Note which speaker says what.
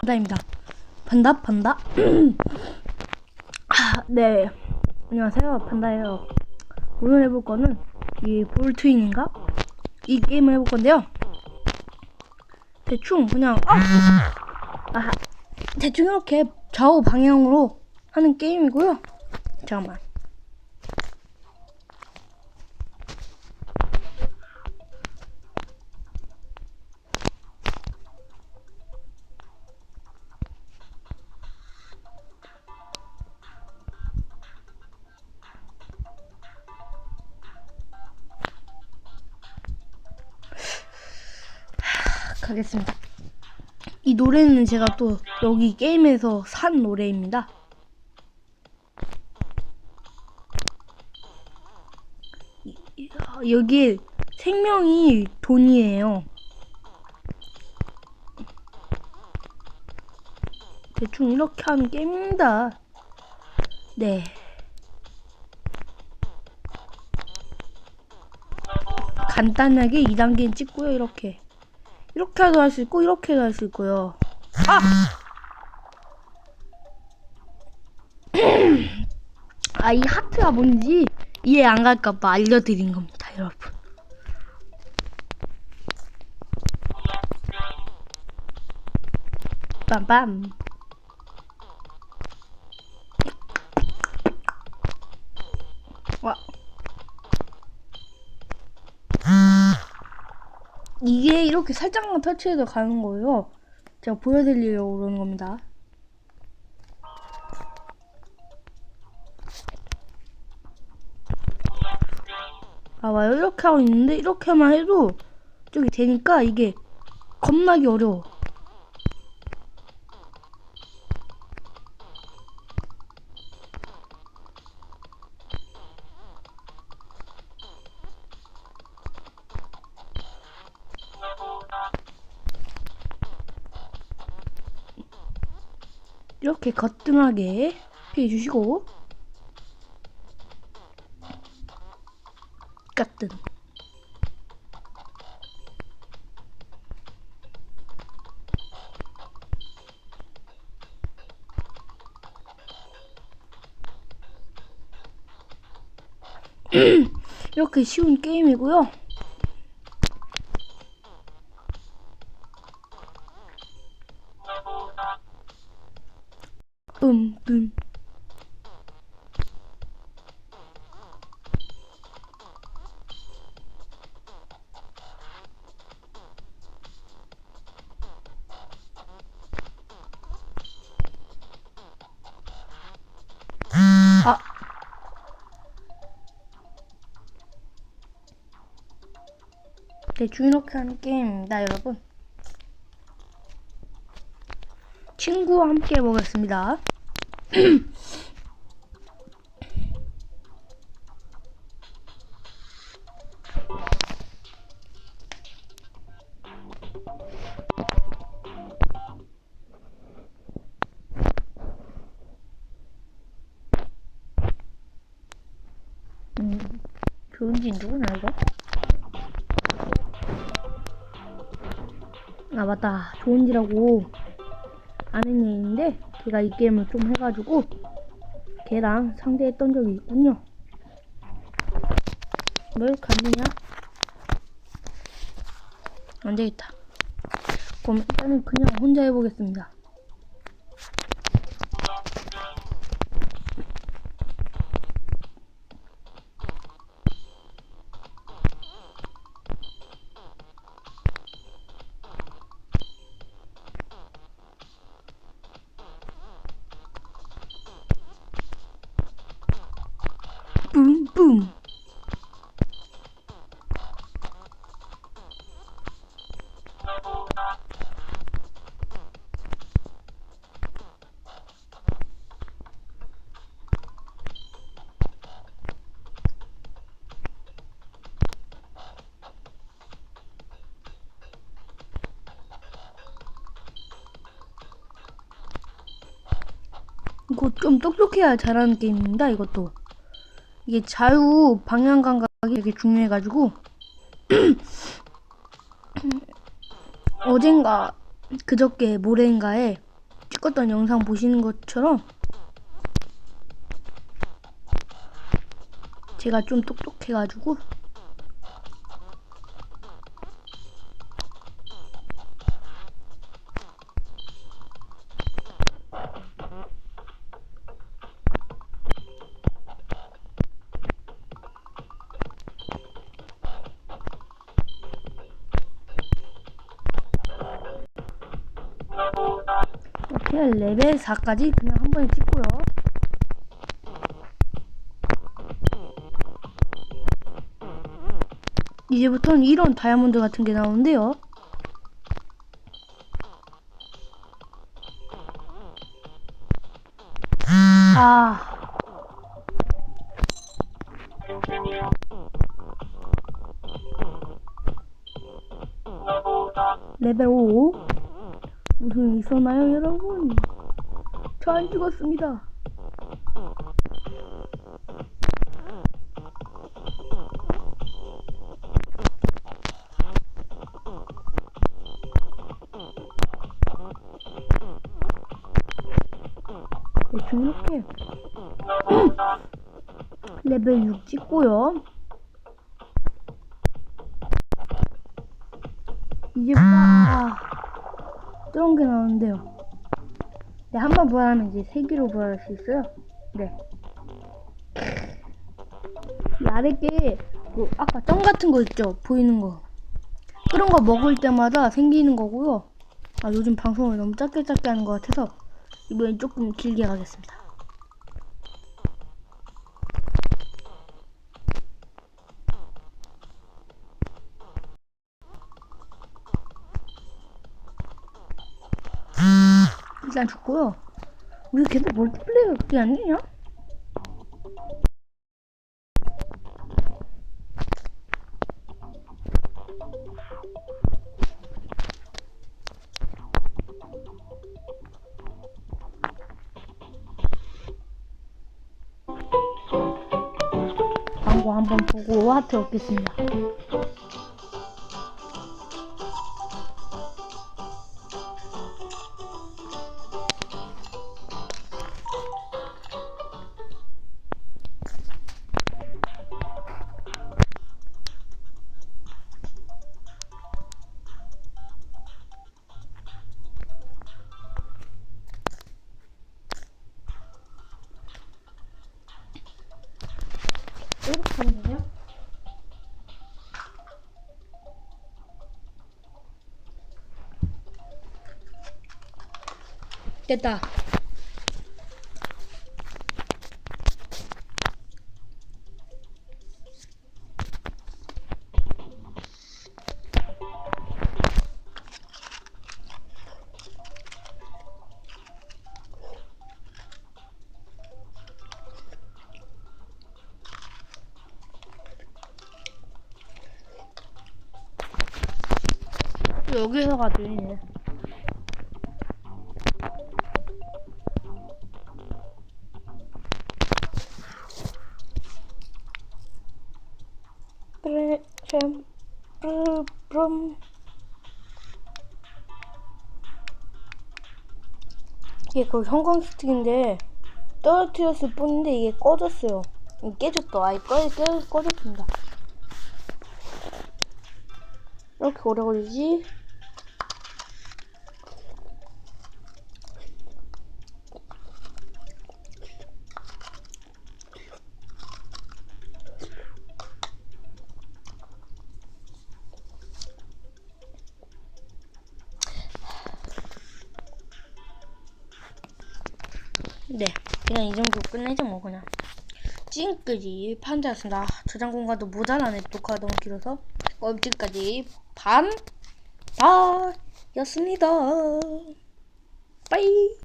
Speaker 1: 판다입니다. 판다 판다. 아, 네. 안녕하세요. 판다예요. 오늘 해볼 거는 이 볼트윈인가? 이 게임을 해볼 건데요. 대충 그냥 아! 아, 대충 이렇게 좌우 방향으로 하는 게임이고요. 잠깐만. 가겠습니다. 이 노래는 제가 또 여기 게임에서 산 노래입니다. 여기 생명이 돈이에요. 대충 이렇게 하는 게임입니다. 네. 간단하게 2단계는 찍고요, 이렇게. 이렇게도 할 수 있고 이렇게도 할 수 있고요. 아! 아, 이 하트가 뭔지 이해 안 갈까봐 알려드린 겁니다, 여러분. 빰빰. 와. 이렇게 살짝만 터치해서 가는 거예요. 제가 보여드리려고 그러는 겁니다. 봐봐요. 이렇게 하고 있는데 이렇게만 해도 저기 되니까 이게 겁나게 어려워. 이렇게 거뜬하게 피해주시고 까뜬 이렇게 쉬운 게임이고요. 음, 음. 아. 대충 이렇게 하는 게임입니다, 여러분. 친구와 함께 해보겠습니다. 음, 좋은지 누구냐 이거? 아 맞다. 좋은지라고. 아는 애 있는데 걔가 이 게임을 좀 해가지고 걔랑 상대했던 적이 있군요. 안 되냐? 안 되겠다. 그럼 일단은 그냥 혼자 해보겠습니다. 이거 좀 똑똑해야 잘하는 게임입니다, 이것도. 이게 자유 방향 감각이 되게 중요해가지고 어젠가 그저께 모레인가에 찍었던 영상 보시는 것처럼 제가 좀 똑똑해가지고 이렇게 레벨 4까지 그냥 한 번에 찍고요. 이제부터는 이런 다이아몬드 같은 게 나오는데요. 아. 레벨 5. 무슨 일 있었나요, 여러분? 저 안 죽었습니다. 대충 이렇게 레벨 6 찍고요. 이제부 이런 게 나오는데요. 네, 한 번 부활하면 이제 세 개로 부활할 수 있어요. 네. 이 아래 게, 그, 아까 점 같은 거 있죠? 보이는 거. 그런 거 먹을 때마다 생기는 거고요. 아, 요즘 방송을 너무 짧게 짧게 하는 것 같아서, 이번엔 조금 길게 가겠습니다. 일단 죽고요. 우리 계속 멀티플레이어 그게 아니냐? 광고 한번 보고 하트 얻겠습니다. 되냐? 됐다. 여기서 가지고 프레션 프롬 이게 그 형광 스틱인데 떨어뜨렸을 뿐인데 이게 꺼졌어요. 깨졌다. 아예 꺼, 깨, 꺼졌습니다. 이렇게 오래 걸리지? 네, 그냥 이 정도 끝내자 뭐 그냥. 지금까지 판자였습니다. 저장 공간도 모자라네 녹화가 너무 길어서. 그럼 지금까지 반, 다였습니다. 빠이.